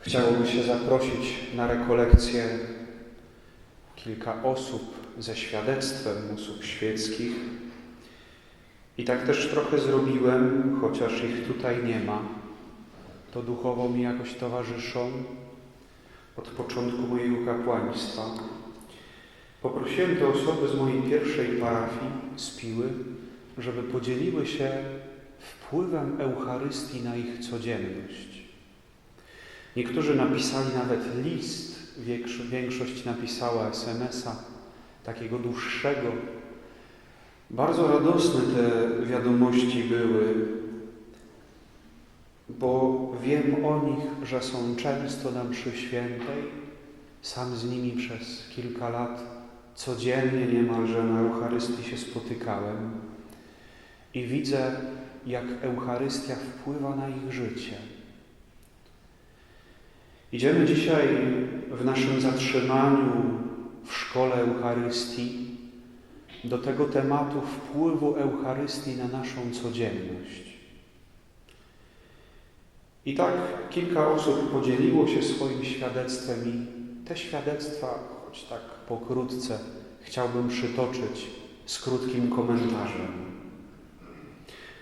Chciałoby się zaprosić na rekolekcję kilka osób ze świadectwem osób świeckich. I tak też trochę zrobiłem, chociaż ich tutaj nie ma. To duchowo mi jakoś towarzyszą od początku mojego kapłaństwa. Poprosiłem te osoby z mojej pierwszej parafii, z Piły, żeby podzieliły się wpływem Eucharystii na ich codzienność. Niektórzy napisali nawet list, większość napisała SMS-a, takiego dłuższego. Bardzo radosne te wiadomości były, bo wiem o nich, że są często na mszy świętej. Sam z nimi przez kilka lat codziennie niemalże na Eucharystii się spotykałem i widzę, jak Eucharystia wpływa na ich życie. Idziemy dzisiaj w naszym zatrzymaniu w szkole Eucharystii do tego tematu wpływu Eucharystii na naszą codzienność. I tak kilka osób podzieliło się swoim świadectwem i te świadectwa, choć tak pokrótce, chciałbym przytoczyć z krótkim komentarzem.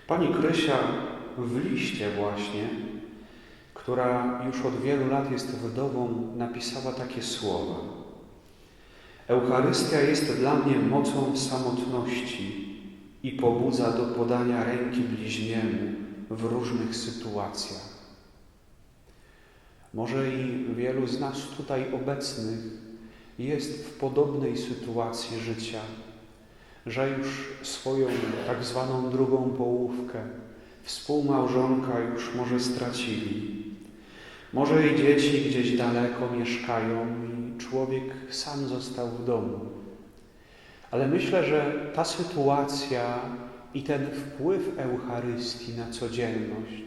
Pani Krysia w liście właśnie, która już od wielu lat jest wdową, napisała takie słowa. Eucharystia jest dla mnie mocą samotności i pobudza do podania ręki bliźniemu w różnych sytuacjach. Może i wielu z nas tutaj obecnych jest w podobnej sytuacji życia, że już swoją tak zwaną drugą połówkę, współmałżonka już może stracili. Może i dzieci gdzieś daleko mieszkają i człowiek sam został w domu. Ale myślę, że ta sytuacja i ten wpływ Eucharystii na codzienność,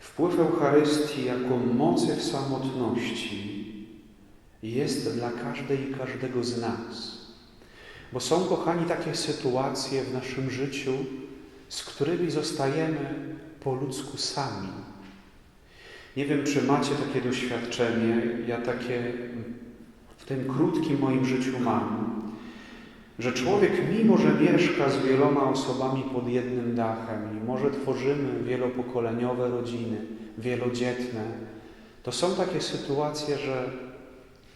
wpływ Eucharystii jako mocy w samotności jest dla każdej i każdego z nas. Bo są, kochani, takie sytuacje w naszym życiu, z którymi zostajemy po ludzku sami. Nie wiem, czy macie takie doświadczenie, ja takie w tym krótkim moim życiu mam, że człowiek, mimo że mieszka z wieloma osobami pod jednym dachem i może tworzymy wielopokoleniowe rodziny, wielodzietne, to są takie sytuacje, że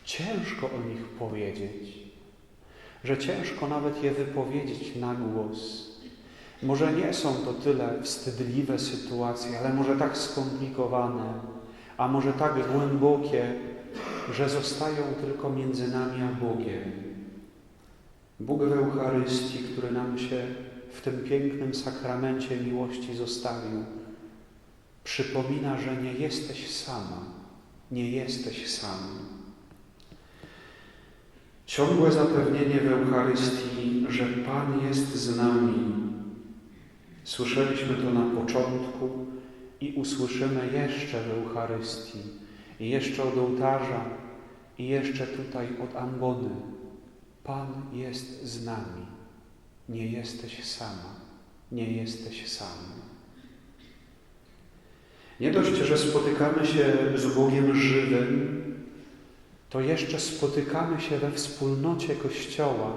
ciężko o nich powiedzieć, że ciężko nawet je wypowiedzieć na głos. Może nie są to tyle wstydliwe sytuacje, ale może tak skomplikowane, a może tak głębokie, że zostają tylko między nami a Bogiem. Bóg w Eucharystii, który nam się w tym pięknym sakramencie miłości zostawił, przypomina, że nie jesteś sama, nie jesteś sam. Ciągłe zapewnienie w Eucharystii, że Pan jest z nami. Słyszeliśmy to na początku i usłyszymy jeszcze w Eucharystii, i jeszcze od ołtarza, i jeszcze tutaj od ambony. Pan jest z nami. Nie jesteś sama, nie jesteś sam. Nie dość, że spotykamy się z Bogiem żywym, to jeszcze spotykamy się we wspólnocie Kościoła,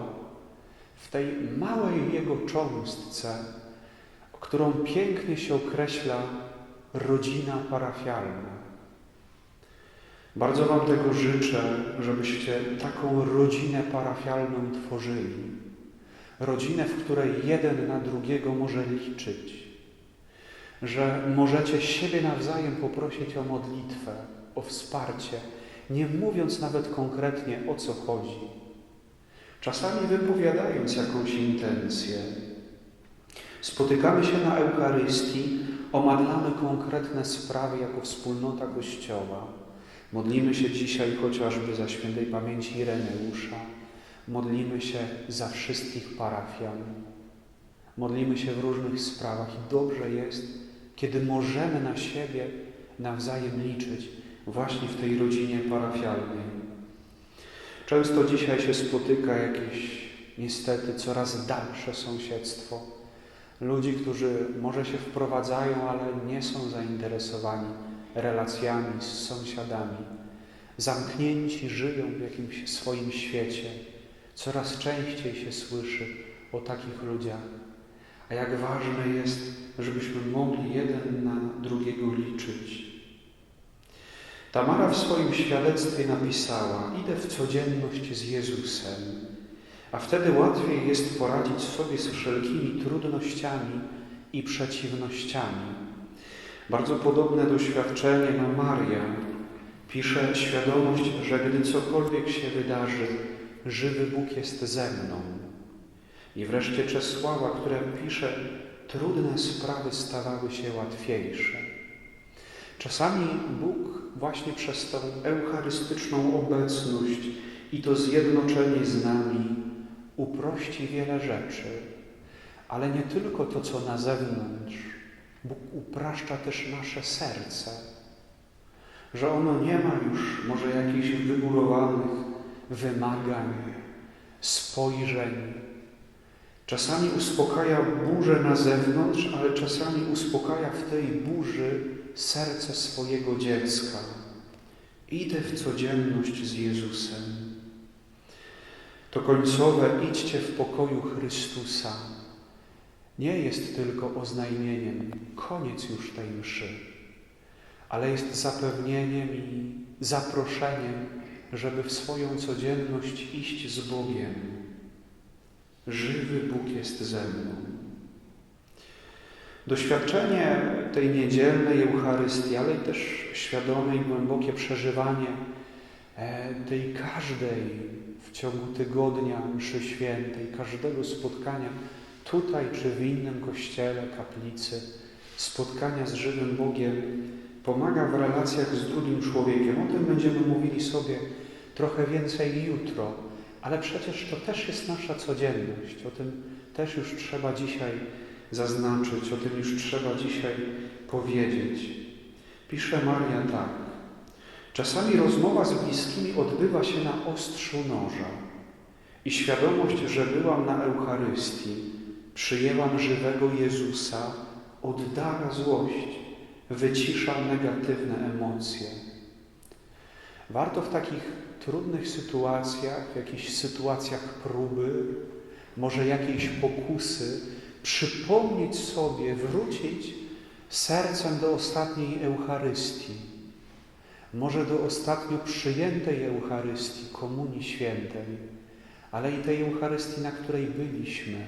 w tej małej Jego cząstce, którą pięknie się określa rodzina parafialna. Bardzo Wam tego życzę, żebyście taką rodzinę parafialną tworzyli. Rodzinę, w której jeden na drugiego może liczyć. Że możecie siebie nawzajem poprosić o modlitwę, o wsparcie, nie mówiąc nawet konkretnie o co chodzi. Czasami wypowiadając jakąś intencję. Spotykamy się na Eucharystii, omadlamy konkretne sprawy jako wspólnota Kościoła. Modlimy się dzisiaj chociażby za świętej pamięci Ireneusza. Modlimy się za wszystkich parafian. Modlimy się w różnych sprawach i dobrze jest, kiedy możemy na siebie nawzajem liczyć właśnie w tej rodzinie parafialnej. Często dzisiaj się spotyka jakieś niestety coraz dalsze sąsiedztwo. Ludzi, którzy może się wprowadzają, ale nie są zainteresowani relacjami z sąsiadami. Zamknięci żyją w jakimś swoim świecie. Coraz częściej się słyszy o takich ludziach. A jak ważne jest, żebyśmy mogli jeden na drugiego liczyć. Tamara w swoim świadectwie napisała: Idę w codzienność z Jezusem, a wtedy łatwiej jest poradzić sobie z wszelkimi trudnościami i przeciwnościami. Bardzo podobne doświadczenie ma Maria. Pisze świadomość, że gdy cokolwiek się wydarzy, żywy Bóg jest ze mną. I wreszcie Czesława, które pisze, trudne sprawy stawały się łatwiejsze. Czasami Bóg właśnie przez tą eucharystyczną obecność i to zjednoczenie z nami uprości wiele rzeczy, ale nie tylko to, co na zewnątrz. Bóg upraszcza też nasze serce, że ono nie ma już może jakichś wygórowanych wymagań, spojrzeń. Czasami uspokaja burzę na zewnątrz, ale czasami uspokaja w tej burzy serce swojego dziecka. Idę w codzienność z Jezusem. To końcowe idźcie w pokoju Chrystusa nie jest tylko oznajmieniem, koniec już tej mszy, ale jest zapewnieniem i zaproszeniem, żeby w swoją codzienność iść z Bogiem. Żywy Bóg jest ze mną. Doświadczenie tej niedzielnej Eucharystii, ale też świadome i głębokie przeżywanie tej każdej w ciągu tygodnia mszy świętej, każdego spotkania tutaj czy w innym kościele, kaplicy, spotkania z żywym Bogiem pomaga w relacjach z drugim człowiekiem. O tym będziemy mówili sobie trochę więcej jutro, ale przecież to też jest nasza codzienność. O tym też już trzeba dzisiaj zaznaczyć, o tym już trzeba dzisiaj powiedzieć. Pisze Maria tak. Czasami rozmowa z bliskimi odbywa się na ostrzu noża i świadomość, że byłam na Eucharystii, przyjęłam żywego Jezusa, oddala złość, wycisza negatywne emocje. Warto w takich trudnych sytuacjach, w jakichś sytuacjach próby, może jakiejś pokusy, przypomnieć sobie, wrócić sercem do ostatniej Eucharystii, może do ostatnio przyjętej Eucharystii, Komunii Świętej, ale i tej Eucharystii, na której byliśmy.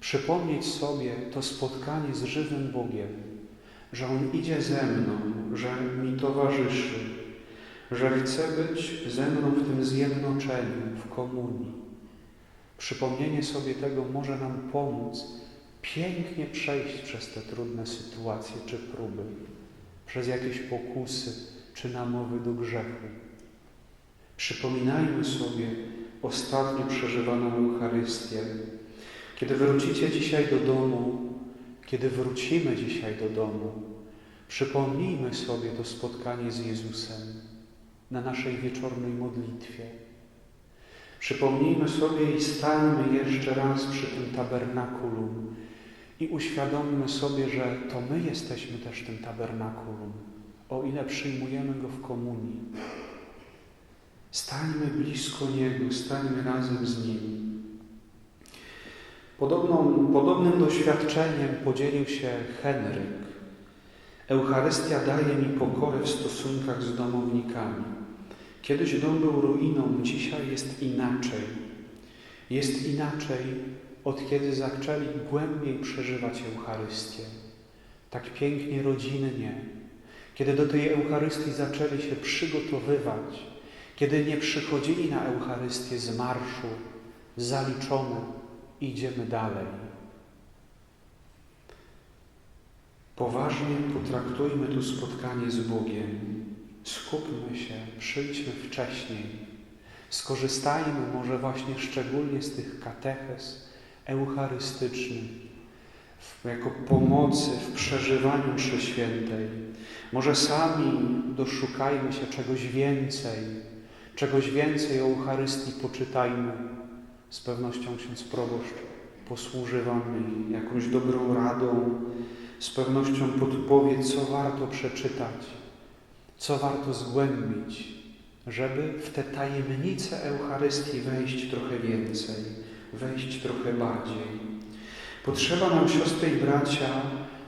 Przypomnieć sobie to spotkanie z żywym Bogiem, że On idzie ze mną, że mi towarzyszy, że chce być ze mną w tym zjednoczeniu, w komunii. Przypomnienie sobie tego może nam pomóc pięknie przejść przez te trudne sytuacje czy próby, przez jakieś pokusy czy namowy do grzechu. Przypominajmy sobie ostatnio przeżywaną Eucharystię. Kiedy wrócicie dzisiaj do domu, kiedy wrócimy dzisiaj do domu, przypomnijmy sobie to spotkanie z Jezusem na naszej wieczornej modlitwie Przypomnijmy sobie i stańmy jeszcze raz przy tym tabernakulum i uświadommy sobie, że to my jesteśmy też tym tabernakulum, o ile przyjmujemy go w komunii. Stańmy blisko Niego, stańmy razem z Nim. Podobną, podobnym doświadczeniem podzielił się Henryk. Eucharystia daje mi pokorę w stosunkach z domownikami. Kiedyś dom był ruiną, dzisiaj jest inaczej. Jest inaczej, od kiedy zaczęli głębiej przeżywać Eucharystię. Tak pięknie rodzinnie. Kiedy do tej Eucharystii zaczęli się przygotowywać, kiedy nie przychodzili na Eucharystię z marszu, zaliczone, idziemy dalej. Poważnie potraktujmy tu spotkanie z Bogiem skupmy się, przyjdźmy wcześniej, skorzystajmy może właśnie szczególnie z tych katechez eucharystycznych, jako pomocy w przeżywaniu mszy świętej. Może sami doszukajmy się czegoś więcej, czegoś więcej o Eucharystii poczytajmy. Z pewnością ksiądz proboszcz posłuży Wam jakąś dobrą radą, z pewnością podpowie, co warto przeczytać, co warto zgłębić, żeby w te tajemnice Eucharystii wejść trochę więcej, wejść trochę bardziej. Potrzeba nam, siostry i bracia,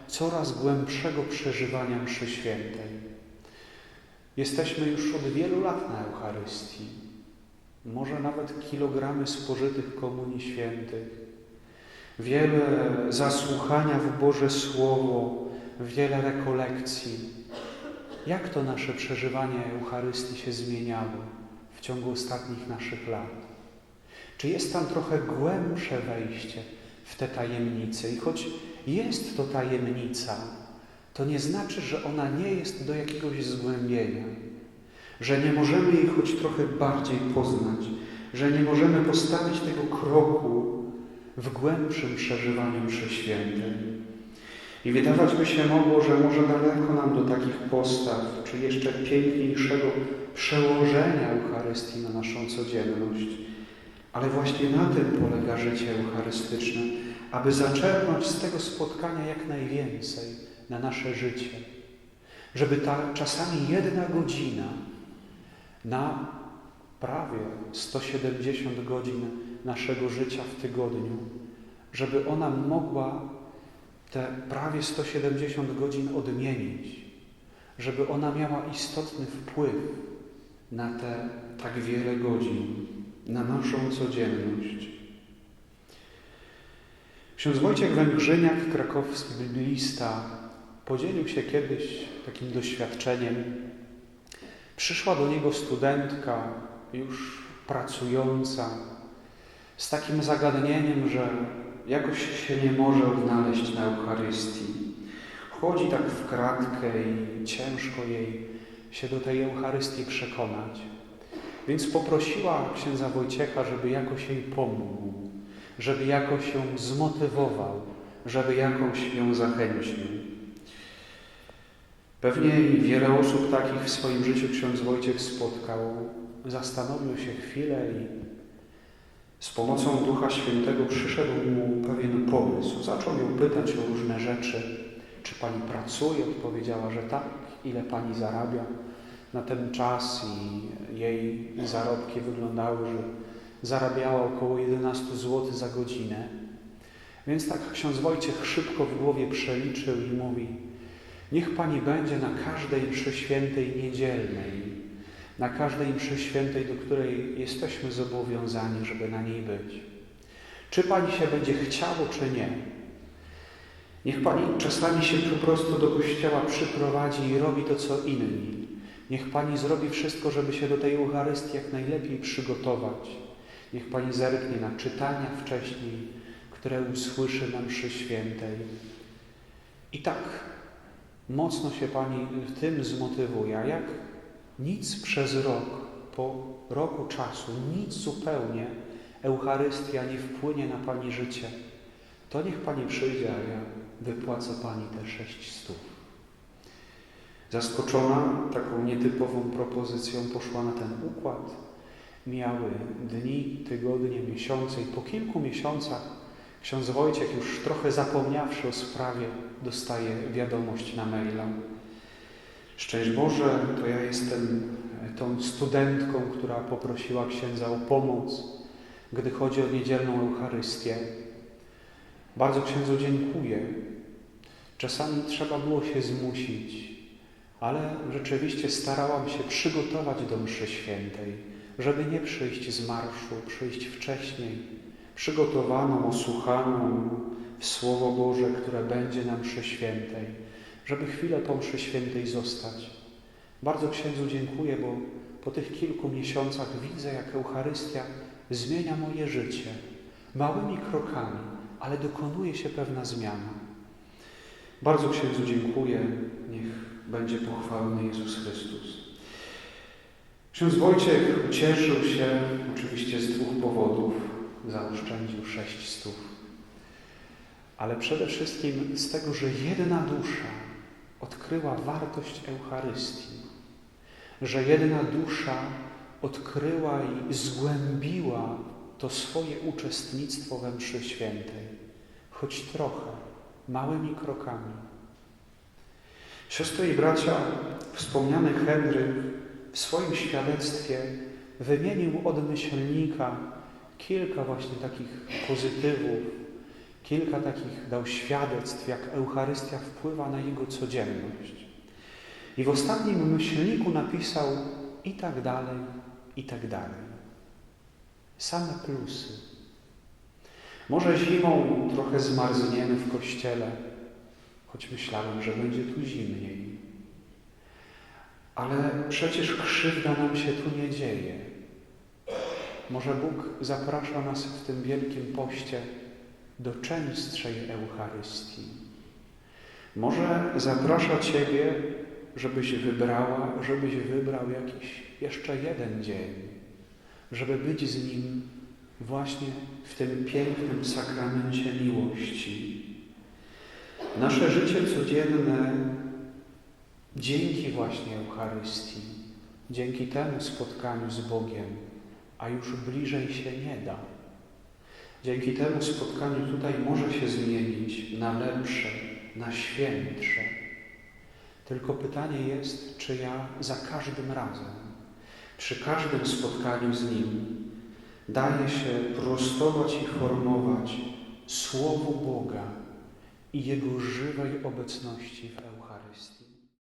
coraz głębszego przeżywania mszy świętej. Jesteśmy już od wielu lat na Eucharystii. Może nawet kilogramy spożytych komunii świętych. Wiele zasłuchania w Boże Słowo, wiele rekolekcji. Jak to nasze przeżywanie Eucharystii się zmieniało w ciągu ostatnich naszych lat? Czy jest tam trochę głębsze wejście w te tajemnice? I choć jest to tajemnica, to nie znaczy, że ona nie jest do jakiegoś zgłębienia, że nie możemy jej choć trochę bardziej poznać, że nie możemy postawić tego kroku w głębszym przeżywaniu mszy. I wydawać by się mogło, że może daleko nam do takich postaw, czy jeszcze piękniejszego przełożenia Eucharystii na naszą codzienność. Ale właśnie na tym polega życie eucharystyczne, aby zaczerpnąć z tego spotkania jak najwięcej na nasze życie. Żeby ta czasami jedna godzina na prawie 170 godzin naszego życia w tygodniu, żeby ona mogła te prawie 170 godzin odmienić, żeby ona miała istotny wpływ na te tak wiele godzin, na naszą codzienność. Ksiądz Wojciech Węgrzyniak, krakowski biblista, podzielił się kiedyś takim doświadczeniem. Przyszła do niego studentka, już pracująca, z takim zagadnieniem, że jakoś się nie może odnaleźć na Eucharystii. Chodzi tak w kratkę i ciężko jej się do tej Eucharystii przekonać. Więc poprosiła księdza Wojciecha, żeby jakoś jej pomógł, żeby jakoś ją zmotywował, żeby jakoś ją zachęcił. Pewnie wiele osób takich w swoim życiu ksiądz Wojciech spotkał. Zastanowił się chwilę i z pomocą Ducha Świętego przyszedł mu pewien pomysł. Zaczął ją pytać o różne rzeczy. Czy pani pracuje? Odpowiedziała, że tak. Ile pani zarabia? Na ten czas i jej zarobki wyglądały, że zarabiała około 11 zł za godzinę. Więc tak ksiądz Wojciech szybko w głowie przeliczył i mówi niech Pani będzie na każdej mszy świętej niedzielnej, na każdej mszy świętej, do której jesteśmy zobowiązani, żeby na niej być. Czy Pani się będzie chciało, czy nie. Niech Pani czasami się po prostu do kościoła przyprowadzi i robi to, co inni. Niech Pani zrobi wszystko, żeby się do tej Eucharystii jak najlepiej przygotować. Niech Pani zerknie na czytania wcześniej, które usłyszy na mszy świętej. I tak mocno się Pani w tym zmotywuje. A jak nic przez rok, po roku czasu, nic zupełnie Eucharystia nie wpłynie na Pani życie, to niech Pani przyjdzie, a ja wypłacę Pani te sześć stów. Zaskoczona taką nietypową propozycją poszła na ten układ. Miały dni, tygodnie, miesiące i po kilku miesiącach ksiądz Wojciech, już trochę zapomniawszy o sprawie, dostaje wiadomość na maila. Szczęść Boże, to ja jestem tą studentką, która poprosiła księdza o pomoc, gdy chodzi o niedzielną Eucharystię. Bardzo księdzu dziękuję. Czasami trzeba było się zmusić, ale rzeczywiście starałam się przygotować do mszy świętej, żeby nie przyjść z marszu, przyjść wcześniej, przygotowaną, osłuchaną w Słowo Boże, które będzie na mszy świętej, żeby chwilę po mszy świętej zostać. Bardzo księdzu dziękuję, bo po tych kilku miesiącach widzę, jak Eucharystia zmienia moje życie małymi krokami, ale dokonuje się pewna zmiana. Bardzo księdzu dziękuję. Niech będzie pochwalony Jezus Chrystus. Ksiądz Wojciech ucieszył się oczywiście z dwóch powodów. Zaoszczędził sześć stów. Ale przede wszystkim z tego, że jedna dusza odkryła wartość Eucharystii. Że jedna dusza odkryła i zgłębiła to swoje uczestnictwo we mszy świętej. Choć trochę, małymi krokami Siostry i bracia, wspomniany Henryk w swoim świadectwie wymienił od myślnika kilka właśnie takich pozytywów, kilka takich dał świadectw, jak Eucharystia wpływa na jego codzienność. I w ostatnim myślniku napisał i tak dalej, i tak dalej. Same plusy. Może zimą trochę zmarzniemy w kościele, choć myślałem, że będzie tu zimniej. Ale przecież krzywda nam się tu nie dzieje. Może Bóg zaprasza nas w tym wielkim poście do częstszej Eucharystii. Może zaprasza Ciebie, żebyś wybrała, żebyś wybrał jakiś jeszcze jeden dzień, żeby być z Nim właśnie w tym pięknym sakramencie miłości. Nasze życie codzienne dzięki właśnie Eucharystii, dzięki temu spotkaniu z Bogiem, a już bliżej się nie da. Dzięki temu spotkaniu tutaj może się zmienić na lepsze, na świętsze. Tylko pytanie jest, czy ja za każdym razem, przy każdym spotkaniu z Nim daję się prostować i formować Słowu Boga i Jego żywej obecności w Eucharystii.